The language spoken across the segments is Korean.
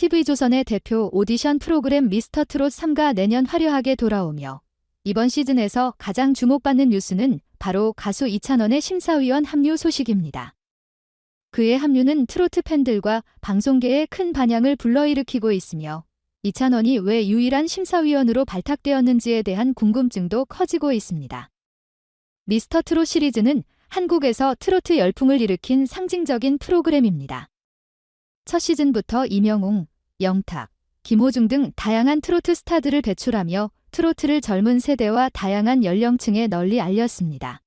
TV조선의 대표 오디션 프로그램 미스터 트롯 3가 내년 화려하게 돌아오며 이번 시즌에서 가장 주목받는 뉴스는 바로 가수 이찬원의 심사위원 합류 소식입니다. 그의 합류는 트로트 팬들과 방송계에 큰 반향을 불러일으키고 있으며 이찬원이 왜 유일한 심사위원으로 발탁되었는지에 대한 궁금증도 커지고 있습니다. 미스터 트롯 시리즈는 한국에서 트로트 열풍을 일으킨 상징적인 프로그램입니다. 첫 시즌부터 이명웅, 영탁, 김호중 등 다양한 트로트 스타들을 배출하며 트로트를 젊은 세대와 다양한 연령층에 널리 알렸습니다.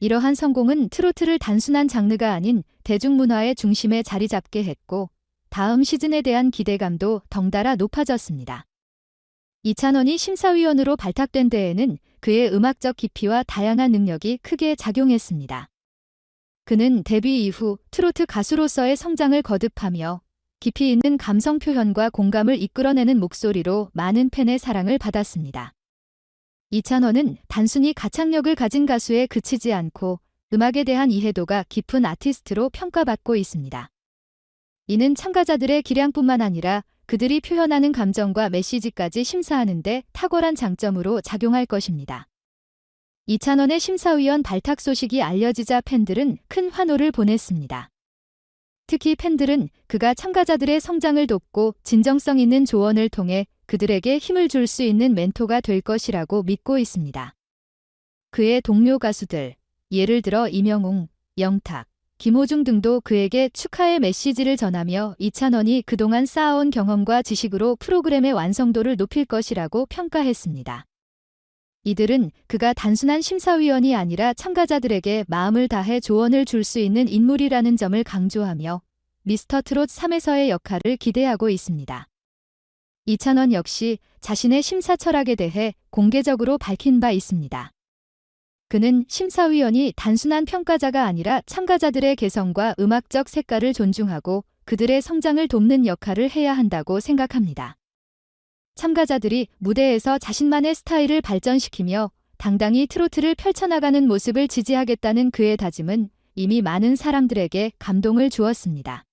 이러한 성공은 트로트를 단순한 장르가 아닌 대중문화의 중심에 자리 잡게 했고, 다음 시즌에 대한 기대감도 덩달아 높아졌습니다. 이찬원이 심사위원으로 발탁된 데에는 그의 음악적 깊이와 다양한 능력이 크게 작용했습니다. 그는 데뷔 이후 트로트 가수로서의 성장을 거듭하며 깊이 있는 감성 표현과 공감을 이끌어내는 목소리로 많은 팬의 사랑을 받았습니다. 이찬원은 단순히 가창력을 가진 가수에 그치지 않고 음악에 대한 이해도가 깊은 아티스트로 평가받고 있습니다. 이는 참가자들의 기량뿐만 아니라 그들이 표현하는 감정과 메시지까지 심사하는데 탁월한 장점으로 작용할 것입니다. 이찬원의 심사위원 발탁 소식이 알려지자 팬들은 큰 환호를 보냈습니다. 특히 팬들은 그가 참가자들의 성장을 돕고 진정성 있는 조언을 통해 그들에게 힘을 줄 수 있는 멘토가 될 것이라고 믿고 있습니다. 그의 동료 가수들, 예를 들어 이명웅, 영탁, 김호중 등도 그에게 축하의 메시지를 전하며 이찬원이 그동안 쌓아온 경험과 지식으로 프로그램의 완성도를 높일 것이라고 평가했습니다. 이들은 그가 단순한 심사위원이 아니라 참가자들에게 마음을 다해 조언을 줄 수 있는 인물이라는 점을 강조하며 미스터 트롯 3에서의 역할을 기대하고 있습니다. 이찬원 역시 자신의 심사 철학에 대해 공개적으로 밝힌 바 있습니다. 그는 심사위원이 단순한 평가자가 아니라 참가자들의 개성과 음악적 색깔을 존중하고 그들의 성장을 돕는 역할을 해야 한다고 생각합니다. 참가자들이 무대에서 자신만의 스타일을 발전시키며 당당히 트로트를 펼쳐나가는 모습을 지지하겠다는 그의 다짐은 이미 많은 사람들에게 감동을 주었습니다.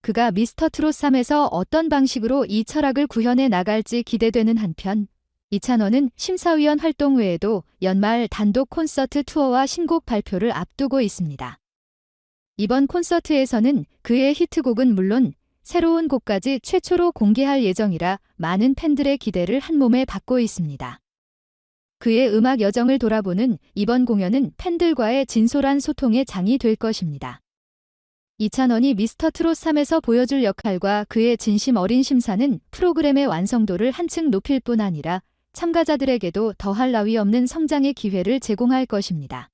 그가 미스터 트롯 3에서 어떤 방식으로 이 철학을 구현해 나갈지 기대되는 한편, 이찬원은 심사위원 활동 외에도 연말 단독 콘서트 투어와 신곡 발표를 앞두고 있습니다. 이번 콘서트에서는 그의 히트곡은 물론 새로운 곡까지 최초로 공개할 예정이라 많은 팬들의 기대를 한 몸에 받고 있습니다. 그의 음악 여정을 돌아보는 이번 공연은 팬들과의 진솔한 소통의 장이 될 것입니다. 이찬원이 미스터 트롯 3에서 보여줄 역할과 그의 진심 어린 심사는 프로그램의 완성도를 한층 높일 뿐 아니라 참가자들에게도 더할 나위 없는 성장의 기회를 제공할 것입니다.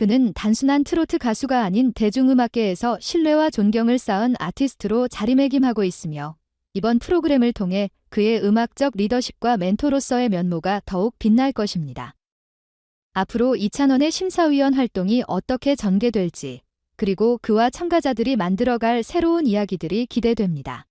그는 단순한 트로트 가수가 아닌 대중음악계에서 신뢰와 존경을 쌓은 아티스트로 자리매김하고 있으며 이번 프로그램을 통해 그의 음악적 리더십과 멘토로서의 면모가 더욱 빛날 것입니다. 앞으로 이찬원의 심사위원 활동이 어떻게 전개될지 그리고 그와 참가자들이 만들어갈 새로운 이야기들이 기대됩니다.